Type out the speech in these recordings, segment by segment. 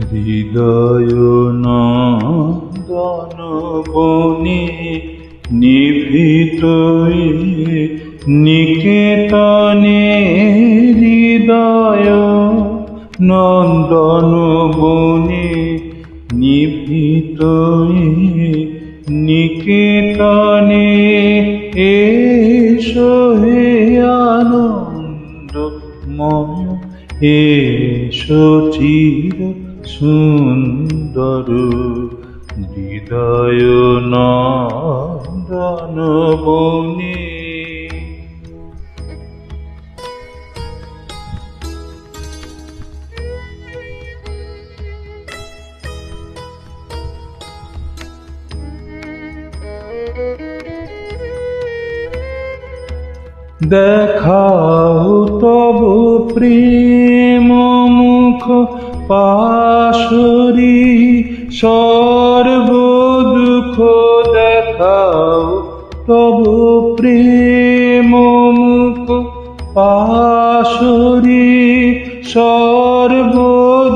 হৃদয় নন্দন বনে নিভৃত নিকেতনে হৃদয় নন্দন বনে নিভৃত নিকেতনে এসো হে আনন্দময়, এসো চির সুন্দর হৃদয় নন্দন বনে দেখাও তব মুখ পাশরি সর্ব দুঃখ দেখাও, তব প্রেম মুখ পাশরি সর্ব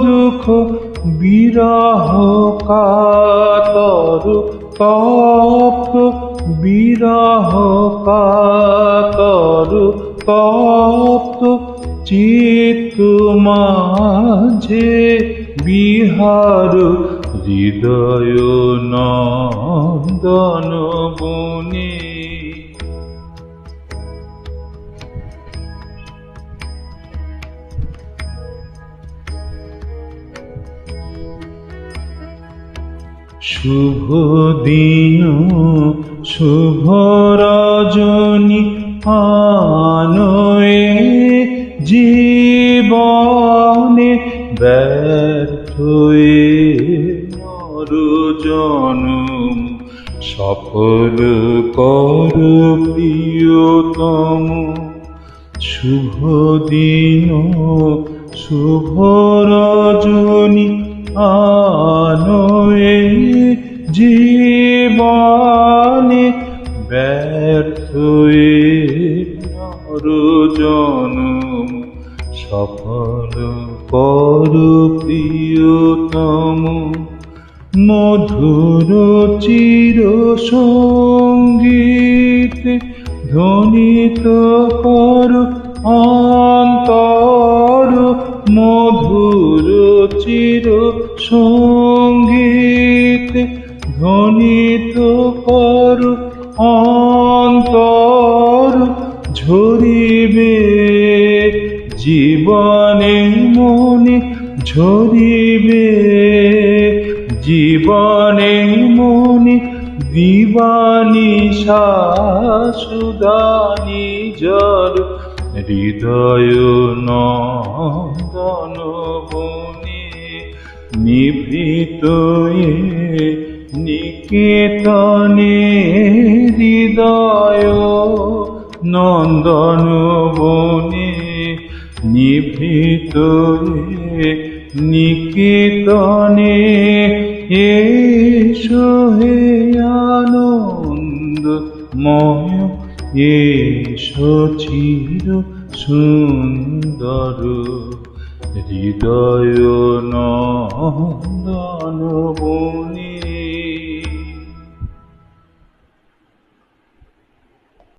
দুঃখ বিরহ কাতর, তপ্ত বিরহ কাতর, তপ্ত চিত্ত মাঝে বিহার হৃদয় নন্দন বনে। শুভ দিন শুভ রজনী আনয়ে জীবনে ব্যর্থ মরজন সফল কর প্রিয়তম। শুভ দিন শুভ রজনী আনয়ে জীবনে ব্যর্থ নরজন সফল কর প্রিয়তম। মধুর চির সংগীত ধ্বনিত কর অন্তর। মধুর চির সংগীত ধ্বনিত কর অন্তর। ঝরিবে জীবনে মনে ঝরিবে। জীবনে মনে দিবানি সুদানি জল হৃদয় নন্দন বনে নিভৃত নিকেতনে হৃদয় নন্দন বনে নিভৃত নিকেতনে এসো হে আনন্দময় এসো চির সুন্দর। হৃদয় নন্দন বনে